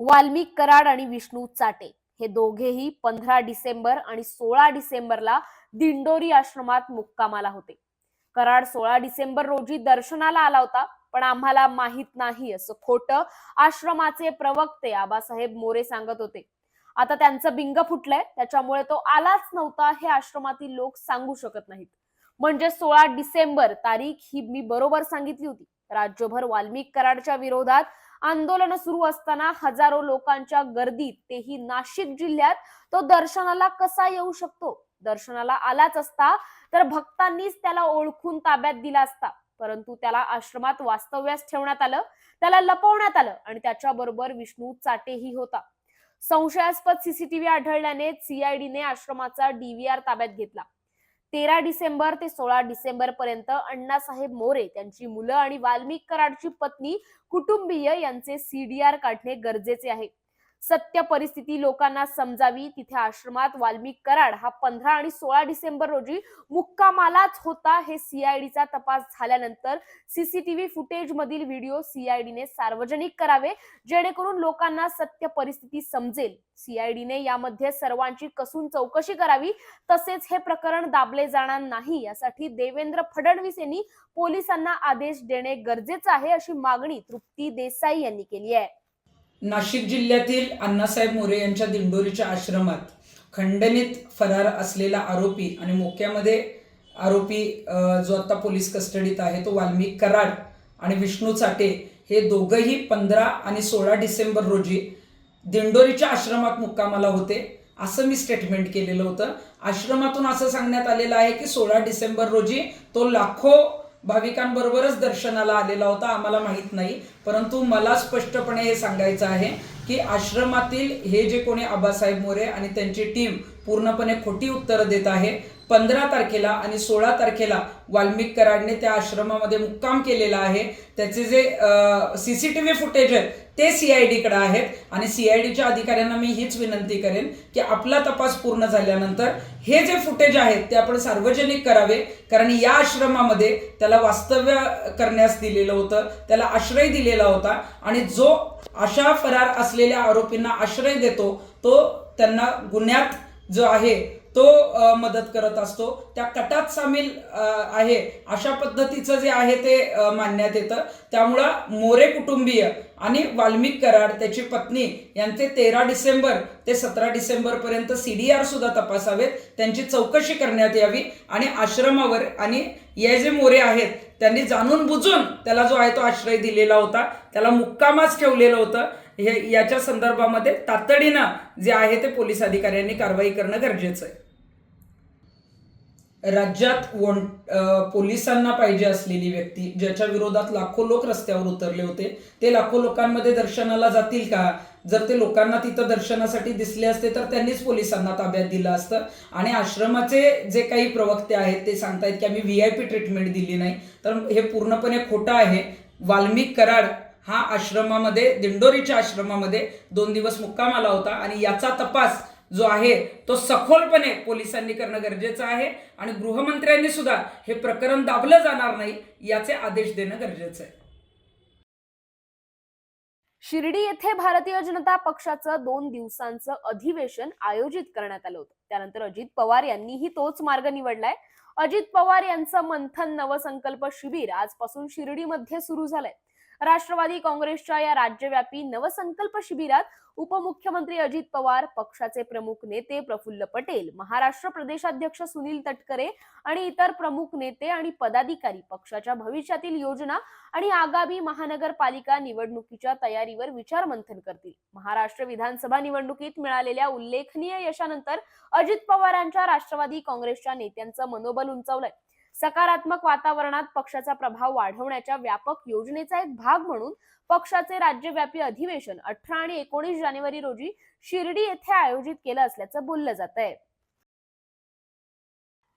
वाल्मिक कराड आणि विष्णू चाटे. हे दोघेही पंधरा डिसेंबर आणि सोळा डिसेंबरला दिंडोरी आश्रमात मुक्कामाला होते. कराड सोळा डिसेंबर रोजी दर्शनाला आला होता पण आम्हाला माहीत नाही असं खोटं आश्रमाचे प्रवक्ते आबासाहेब मोरे सांगत होते. आता त्यांचं बिंग फुटलंय त्याच्यामुळे तो आलाच नव्हता हे आश्रमातील लोक सांगू शकत नाहीत. म्हणजे सोळा डिसेंबर तारीख ही मी बरोबर सांगितली होती. राज्यभर वाल्मिक कराडच्या विरोधात आंदोलन सुरू असताना हजारो लोकांच्या गर्दीत तेही नाशिक जिल्ह्यात. तो दर्शनाला कसा येऊ शकतो? दर्शनाला आलाच असता तर भक्तांनीच त्याला ओळखून ताब्यात दिला असता. परंतु त्याला आश्रमात वास्तव्यास ठेवण्यात आलं त्याला लपवण्यात आलं आणि त्याच्या बरोबर विष्णू चाटेही होता. संशयास्पद सीसीटीव्ही आढळल्याने सीआयडीने आश्रमाचा डीव्हीआर ताब्यात घेतला. तेरा डिसेंबर ते सोळा डिसेंबर पर्यंत अण्णासाहेब मोरे त्यांची मुलं आणि वाल्मिक कराडची पत्नी कुटुंबीय यांचे सीडीआर काढणे गरजेचे आहे. सत्य परिस्थिती लोकांना समजावी तिथे आश्रमात वाल्मिक कराड हा पंधरा आणि सोळा डिसेंबर रोजी मुक्कामालाच होता. हे सीआयडीचा तपास झाल्यानंतर सीसीटीव्ही फुटेज मधील व्हिडिओ सीआयडीने सार्वजनिक करावे जेणेकरून लोकांना सत्य परिस्थिती समजेल. सीआयडीने यामध्ये सर्वांची कसून चौकशी करावी तसेच हे प्रकरण दाबले जाणार नाही यासाठी देवेंद्र फडणवीस यांनी पोलिसांना आदेश देणे गरजेचं आहे अशी मागणी तृप्ती देसाई यांनी केली आहे. नाशिक जिल्ह्यातील अण्णासाहेब मोरे यांच्या दिंडोरीच्या आश्रमात खंडणीत फरार असलेला आरोपी आणि मोक्यामध्ये आरोपी जो आता पोलीस कस्टडीत आहे तो वाल्मिक कराड आणि विष्णू चाटे हे दोघंही पंधरा आणि सोळा डिसेंबर रोजी दिंडोरीच्या आश्रमात मुक्कामाला होते असं मी स्टेटमेंट केलेलं होतं. आश्रमातून असं सांगण्यात आलेलं आहे की सोळा डिसेंबर रोजी तो लाखो भाविकांबरोबरच दर्शनाला आलेला होता आम्हाला माहीत नाही. परंतु मला स्पष्टपणे हे सांगायचं आहे की आश्रमातील हे जे कोणी आबासाहेब मोरे आणि त्यांची टीम पूर्णपणे खोटी उत्तरं देत आहे पंधरा तारखेला आणि सोळा तारखेला वाल्मिक कराडने त्या आश्रमामध्ये मुक्काम केलेला आहे. त्याचे जे C C T V footage आहेत ते सीआयडीकडे आहेत. आणि सीआयडीच्या अधिकाऱ्यांना मी हीच विनंती करेन की आपला तपास पूर्ण झाल्यानंतर हे जे फुटेज आहेत ते आपण सार्वजनिक करावे. कारण या आश्रमामध्ये त्याला वास्तव्य करण्यास दिलेलं होतं त्याला आश्रय दिलेला होता. आणि जो अशा फरार असलेल्या आरोपींना आश्रय देतो तो त्यांना गुन्ह्यात जो आहे तो मदत करत असतो. त्या कटात सामील आहे अशा पद्धतीचं जे आहे ते मानण्यात येतं. त्यामुळं मोरे कुटुंबीय आणि वाल्मिक कराड त्याची पत्नी यांचे तेरा डिसेंबर ते सतरा डिसेंबरपर्यंत सी डी आर सुद्धा तपासावेत. त्यांची चौकशी करण्यात यावी आणि आश्रमावर आणि हे जे मोरे आहेत त्यांनी जाणून बुजून त्याला जो आहे तो आश्रय दिलेला होता. त्याला मुक्कामाच ठेवलेलं होतं. हे याच्या संदर्भामध्ये तातडीनं जे आहे ते पोलीस अधिकाऱ्यांनी कारवाई करणं गरजेचं आहे. राज्यात वॉन्ट पोलिसांना पाहिजे असलेली व्यक्ती ज्याच्या विरोधात लाखो लोक रस्त्यावर उतरले होते ते लाखो लोकांमध्ये दर्शनाला जातील का? जर ते लोकांना तिथं दर्शनासाठी दिसले असते तर त्यांनीच पोलिसांना ताब्यात दिलं असतं. आणि आश्रमाचे जे काही प्रवक्ते आहेत ते सांगतायत की आम्ही व्ही आय पी ट्रीटमेंट दिली नाही. तर हे पूर्णपणे खोटं आहे. वाल्मिक कराड हा आश्रमामध्ये दिंडोरीच्या आश्रमामध्ये दोन दिवस मुक्काम आला होता आणि याचा तपास जो आहे तो सखोलपणे पोलिसांनी करणं गरजेचं आहे आणि गृहमंत्र्यांनी सुद्धा हे प्रकरण दाबलं जाणार नाही याचे आदेश देणं गरजेचं आहे. शिर्डी येथे भारतीय जनता पक्षाचं दोन दिवसांचं अधिवेशन आयोजित करण्यात आलं होतं. त्यानंतर अजित पवार यांनीही तोच मार्ग निवडलाय. अजित पवार यांचं मंथन नवसंकल्प शिबिर आजपासून शिर्डीमध्ये सुरू झालंय. राष्ट्रवादी काँग्रेसच्या या राज्यव्यापी नवसंकल्प शिबिरात उपमुख्यमंत्री अजित पवार पक्षाचे प्रमुख नेते प्रफुल्ल पटेल महाराष्ट्र प्रदेशाध्यक्ष सुनील तटकरे आणि इतर प्रमुख नेते आणि पदाधिकारी पक्षाच्या भविष्यातील योजना आणि आगामी महानगरपालिका निवडणुकीच्या तयारीवर विचारमंथन करतील. महाराष्ट्र विधानसभा निवडणुकीत मिळालेल्या उल्लेखनीय यशानंतर अजित पवारांच्या राष्ट्रवादी काँग्रेसच्या नेत्यांचं मनोबल उंचावलंय. सकारात्मक वातावरणात पक्षाचा प्रभाव वाढवण्याच्या व्यापक योजनेचा एक भाग म्हणून पक्षाचे राज्यव्यापी अधिवेशन अठरा आणि एकोणीस जानेवारी रोजी शिर्डी येथे आयोजित केलं असल्याचं बोललं जात आहे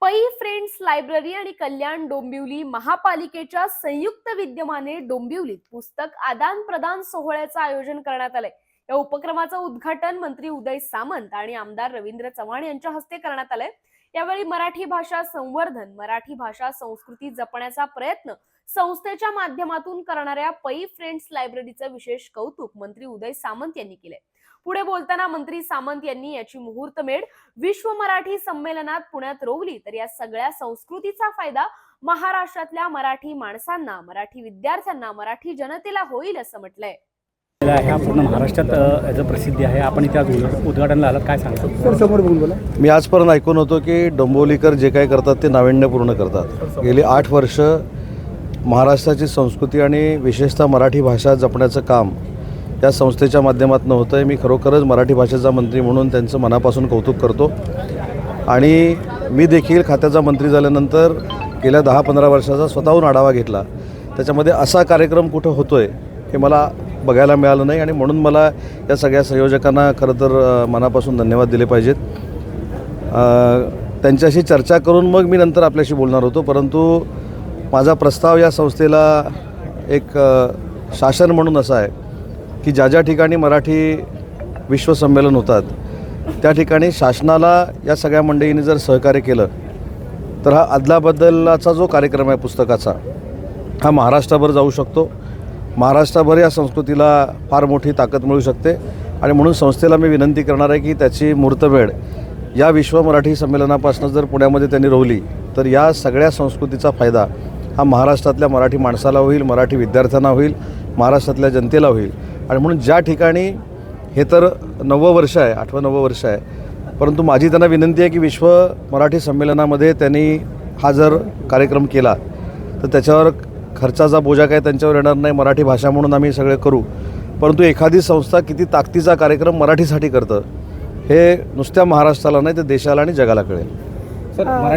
पै फ्रेंड्स लायब्ररी आणि कल्याण डोंबिवली महापालिकेच्या संयुक्त विद्यमाने डोंबिवलीत पुस्तक आदान प्रदान सोहळ्याचं आयोजन करण्यात आलंय. या उपक्रमाचं उद्घाटन मंत्री उदय सामंत आणि आमदार रवींद्र चव्हाण यांच्या हस्ते करण्यात आलंय. यावेळी मराठी भाषा संवर्धन मराठी भाषा संस्कृती जपण्याचा प्रयत्न संस्थेच्या माध्यमातून करणाऱ्या पै फ्रेंड्स लायब्ररीचं विशेष कौतुक मंत्री उदय सामंत यांनी केलंय. पुढे बोलताना मंत्री सामंत यांनी याची मुहूर्तमेढ विश्व मराठी संमेलनात पुण्यात रोवली. तर या सगळ्या संस्कृतीचा फायदा महाराष्ट्रातल्या मराठी माणसांना मराठी विद्यार्थ्यांना मराठी जनतेला होईल असं म्हटलंय. ह्या पूर्ण महाराष्ट्रात याचं प्रसिद्धी आहे. आपण इथे आज उद्घा- उद्घाटनला आलात. काय सांगतो? सर समोर बघून बोला. मी आजपर्यंत ऐकून होतो की डोंबिवलीकर जे काही करतात ते नाविन्यपूर्ण करतात. गेली आठ वर्ष महाराष्ट्राची संस्कृती आणि विशेषतः मराठी भाषा जपण्याचं काम या संस्थेच्या माध्यमातून होतं आहे मी खरोखरच मराठी भाषेचा मंत्री म्हणून त्यांचं मनापासून कौतुक करतो. आणि मी देखील खात्याचा मंत्री झाल्यानंतर गेल्या दहा पंधरा वर्षाचा स्वतःहून आढावा घेतला. त्याच्यामध्ये असा कार्यक्रम कुठं होतो आहे हे मला बघायला मिळालं नाही आणि म्हणून मला या सगळ्या संयोजकांना खरं तर मनापासून धन्यवाद दिले पाहिजेत. त्यांच्याशी चर्चा करून मग मी नंतर आपल्याशी बोलणार होतो परंतु माझा प्रस्ताव या संस्थेला एक शासन म्हणून असा आहे की ज्या ज्या ठिकाणी मराठी विश्वसंमेलन होतात त्या ठिकाणी शासनाला या सगळ्या मंडळींनी जर सहकार्य केलं तर हा अदलाबदलाचा जो कार्यक्रम आहे पुस्तकाचा हा महाराष्ट्रभर जाऊ शकतो. महाराष्ट्रभर या संस्कृतीला फार मोठी ताकद मिळू शकते. आणि म्हणून संस्थेला मी विनंती करणार आहे की त्याची मुहूर्तमेढ या विश्व मराठी संमेलनापासून जर पुण्यामध्ये त्यांनी रोवली तर या सगळ्या संस्कृतीचा फायदा हा महाराष्ट्रातल्या मराठी माणसाला होईल मराठी विद्यार्थ्यांना होईल महाराष्ट्रातल्या जनतेला होईल. आणि म्हणून ज्या ठिकाणी हे तर नववं वर्ष आहे आठवं नववं वर्ष आहे परंतु माझी त्यांना विनंती आहे की विश्व मराठी संमेलनामध्ये त्यांनी हा जर कार्यक्रम केला तर त्याच्यावर खर्चाचा बोजा काय त्यांच्यावर येणार नाही मराठी भाषा म्हणून आम्ही सगळे करू. परंतु एखादी संस्था किती ताकदीचा कार्यक्रम मराठीसाठी करतं हे नुसत्या महाराष्ट्राला नाही तर देशाला आणि जगाला कळेल. सर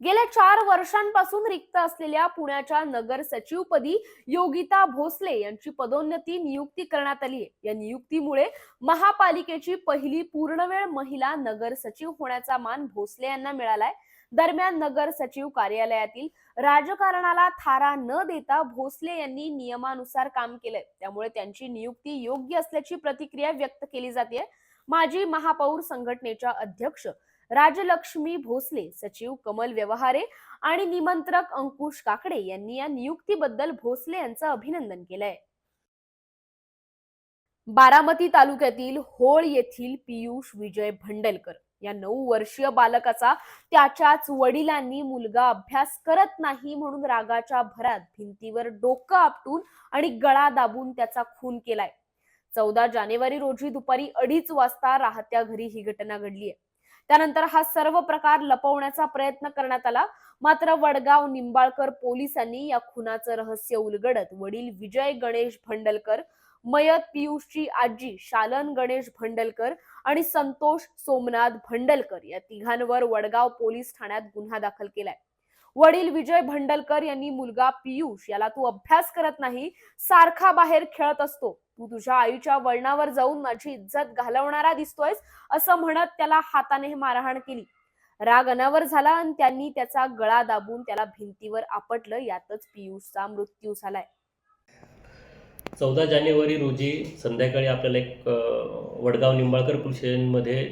गेल्या चार वर्षांपासून रिक्त असलेल्या पुण्याच्या नगर सचिवपदी योगिता भोसले यांची पदोन्नती नियुक्ती करण्यात आली आहे या नियुक्तीमुळे महापालिकेची पहिली पूर्णवेळ महिला नगर सचिव होण्याचा मान भोसले यांना मिळालाय. दरम्यान नगर सचिव कार्यालयातील राजकारणाला थारा न देता भोसले यांनी नियमानुसार काम केलंय. त्यामुळे त्यांची नियुक्ती योग्य असल्याची प्रतिक्रिया व्यक्त केली जाते माजी महापौर संघटनेच्या अध्यक्ष राजलक्ष्मी भोसले सचिव कमल व्यवहारे आणि निमंत्रक अंकुश काकडे यांनी या नियुक्तीबद्दल भोसले यांचं अभिनंदन केलंय. बारामती तालुक्यातील होळ येथील पियुष विजय भंडलकर या नऊ वर्षीय बालकाचा त्याच्याच वडिलांनी मुलगा अभ्यास करत नाही म्हणून रागाच्या भरात भिंतीवर डोकं आपटून आणि गळा दाबून त्याचा खून केलाय. चौदा जानेवारी रोजी दुपारी अडीच वाजता राहत्या घरी ही घटना घडली आहे त्यानंतर हा सर्व प्रकार लपवण्याचा प्रयत्न करण्यात आला. मात्र वडगाव निंबाळकर पोलिसांनी या खुनाचं रहस्य उलगडत वडील विजय गणेश भंडलकर मयत पियुषची आजी शालन गणेश भंडलकर आणि संतोष सोमनाथ भंडलकर या तिघांवर वडगाव पोलीस ठाण्यात गुन्हा दाखल केलाय. वडील विजय भंडलकर यांनी मुलगा पियुष याला तू अभ्यास करत नाही सारखा बाहेर खेळत असतो. तू तुझ्या आईच्या वळणावर जाऊन माझी इज्जत घालवणारा दिसतोयस असं म्हणत त्याला हाताने मारहाण केली. राग अनावर झाला आणि त्यांनी त्याचा गळा दाबून त्याला भिंतीवर आपटलं यातच पियुषचा मृत्यू झालाय. चौदा जानेवारी रोजी संध्याकाळी आपल्याला एक वडगाव निंबाळकर पोलीस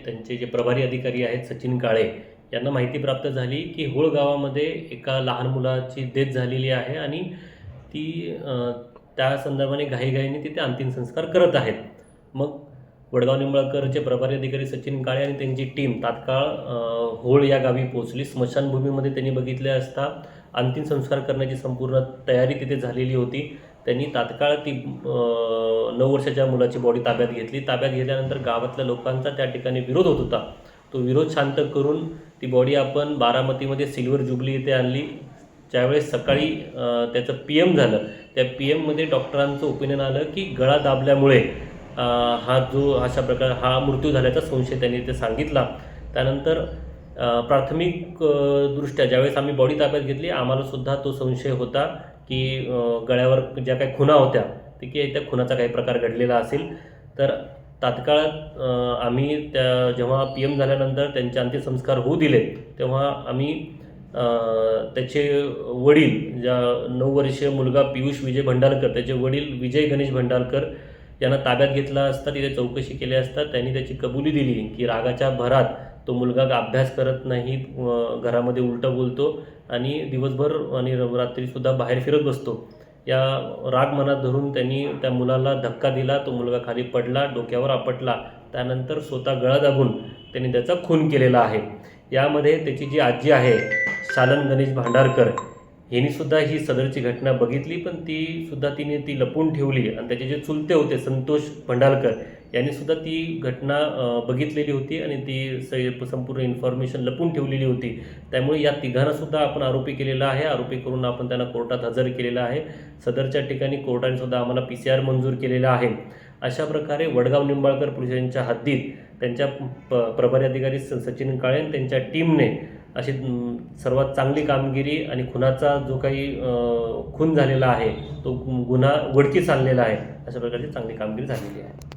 त्यांचे जे प्रभारी अधिकारी आहेत सचिन काळे यांना माहिती प्राप्त झाली की होळ गावामध्ये एका लहान मुलाची डेथ झालेली आहे आणि ती त्या संदर्भाने घाईघाईने तिथे अंतिम संस्कार करत आहेत. मग वडगाव निंबाळकरचे प्रभारी अधिकारी सचिन काळे आणि त्यांची टीम तात्काळ होळ या गावी पोहोचली. स्मशानभूमीमध्ये त्यांनी बघितले असता अंतिम संस्कार करण्याची संपूर्ण तयारी तिथे झालेली होती. त्यांनी तात्काळ ती नऊ वर्षाच्या मुलाची बॉडी ताब्यात घेतली. ताब्यात घेतल्यानंतर गावातल्या लोकांचा त्या ठिकाणी विरोध होत होता. तो विरोध शांत करून ती बॉडी आपण बारामतीमध्ये सिल्वर जुबली इथे आणली. ज्यावेळेस सकाळी त्याचं पी एम झालं त्या पी एममध्ये डॉक्टरांचं ओपिनियन आलं की गळा दाबल्यामुळे हा जो अशा प्रकार हा मृत्यू झाल्याचा संशय त्यांनी ते सांगितला. त्यानंतर प्राथमिक दृष्ट्या ज्यावेळेस आम्ही बॉडी ताब्यात घेतली आम्हालासुद्धा तो संशय होता की गळ्यावर ज्या काही खुणा होत्या ते की त्या खुनाचा काही प्रकार घडलेला असेल. तर तात्काळ आम्ही त्या जेव्हा पी एम झाल्यानंतर त्यांचे अंत्यसंस्कार होऊ दिले तेव्हा आम्ही त्याचे वडील ज्या नऊ वर्षीय मुलगा पियुष विजय भंडारकर त्याचे वडील विजय गणेश भंडारकर यांना ताब्यात घेतला असता तिथे चौकशी केली असता त्यांनी त्याची कबुली दिली की रागाच्या भरात तो मुलगा अभ्यास करत नाही घरामध्ये उलटं बोलतो आणि दिवसभर आणि रात्रीसुद्धा बाहेर फिरत बसतो. या राग मनात धरून त्यांनी त्या मुलाला धक्का दिला तो मुलगा खाली पडला डोक्यावर आपटला त्यानंतर स्वतः गळा दाबून त्यांनी त्याचा खून केलेला आहे. यामध्ये त्याची जी आजी आहे शालन गणेश भांडारकर हिनीसुद्धा ही सदरची घटना बघितली पण ती सुद्धा तिने ती लपून ठेवली. आणि त्याचे जे चुलते होते संतोष भंडारकर यांनीसुद्धा ती घटना बघितलेली होती आणि ती स- संपूर्ण इन्फॉर्मेशन लपून ठेवलेली होती. त्यामुळे या तिघांनासुद्धा आपण आरोपी केलेला आहे. आरोपी करून आपण त्यांना कोर्टात हजर केलेला आहे. सदरच्या ठिकाणी कोर्टाने सुद्धा आम्हाला पी सी आर मंजूर केलेला आहे. अशा प्रकारे वडगाव निंबाळकर पोलिसांच्या हद्दीत त्यांच्या प प्रभारी अधिकारी स- सचिन काळे त्यांच्या टीमने अशी सर्वात चांगली कामगिरी आणि खुनाचा जो काही खून झालेला आहे तो गुन्हा उघडकीस आणलेला आहे अशा प्रकारची चांगली कामगिरी झालेली आहे.